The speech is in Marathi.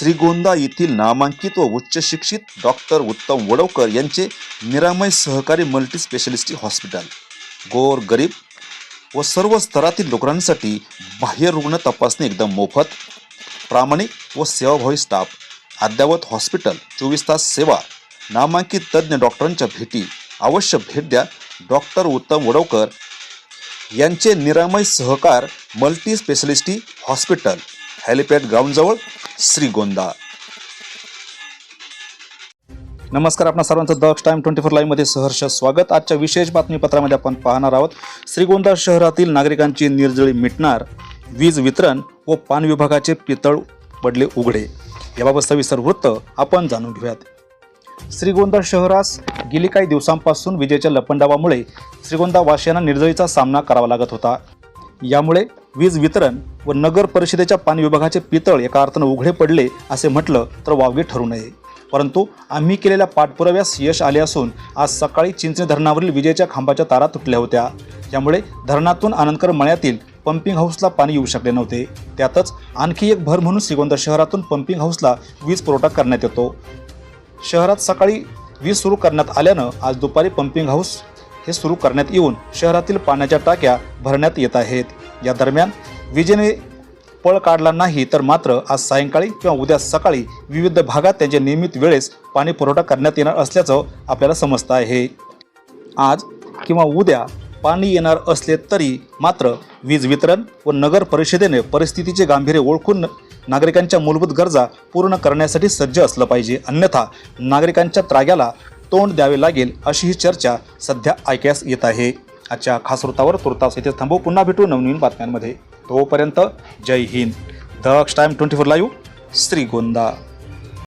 श्रीगोंदा येथील नामांकित व उच्च शिक्षित डॉक्टर उत्तम वडवकर यांचे निरामय सहकारी मल्टी स्पेशालिस्टी हॉस्पिटल. गोर गरीब व सर्व स्तरातील लोकांसाठी बाह्य रुग्ण तपासणी एकदम मोफत प्रामाणिक व सेवाभावी स्टाफ. अद्ययावत हॉस्पिटल चोवीस तास सेवा. नामांकित तज्ज्ञ डॉक्टरांच्या भेटी. अवश्य भेट द्या. डॉक्टर उत्तम वडवकर यांचे Niramay Sahakar multi specialty hospital. Helipad ग्राउंडजवळ Shrigonda. नमस्कार आपण सर्वांचं दक्ष टाइम ट्वेंटी फोर लाईव्हमध्ये सहर्ष स्वागत. आजच्या विशेष बातमीपत्रामध्ये आपण पाहणार आहोत श्रीगोंदा शहरातील नागरिकांची निर्जळी मिटणार वीज वितरण व पान विभागाचे पितळ पडले उघडे. याबाबत सविस्तर वृत्त आपण जाणून घेऊयात. श्रीगोंदा शहरास गेली काही दिवसांपासून विजेच्या लपंडावामुळे श्रीगोंदा वासियांना निर्जळीचा सामना करावा लागत होता. यामुळे वीज वितरण व नगर परिषदेच्या पाणी विभागाचे पितळ एका अर्थानं उघडे पडले असे म्हटलं तर वावगे ठरू नये. परंतु आम्ही केलेल्या पाठपुराव्यास यश आले असून आज सकाळी चिंचणी धरणावरील विजेच्या खांबाच्या तारा तुटल्या होत्या. यामुळे धरणातून आनंदकर मळ्यातील पंपिंग हाऊसला पाणी येऊ शकले नव्हते. त्यातच आणखी एक भर म्हणून श्रीगोंदा शहरातून पंपिंग हाऊसला वीज पुरवठा करण्यात येतो. शहरात सकाळी वीज सुरू करण्यात आल्यानं आज दुपारी पंपिंग हाऊस हे सुरू करण्यात येऊन शहरातील पाण्याच्या टाक्या भरण्यात येत आहेत. या दरम्यान विजेने पळ काढला नाही तर मात्र आज सायंकाळी किंवा उद्या सकाळी विविध भागात त्यांच्या नियमित वेळेस पाणी पुरवठा करण्यात येणार असल्याचं आपल्याला समजतं आहे. आज किंवा उद्या पाणी येणार असले तरी मात्र वीज वितरण व नगर परिषदेने परिस्थितीचे गांभीर्य ओळखून नागरिकांच्या मूलभूत गरजा पूर्ण करण्यासाठी सज्ज असलं पाहिजे. अन्यथा नागरिकांच्या त्राग्याला तोंड द्यावे लागेल अशी ही चर्चा सध्या ऐकण्यास येत आहे. आजच्या खास वृत्तावर तुर्तास इथे थांबू. पुन्हा भेटू नवनवीन बातम्यांमध्ये. तोपर्यंत जय Hind. Daksh time twenty four live Shrigonda.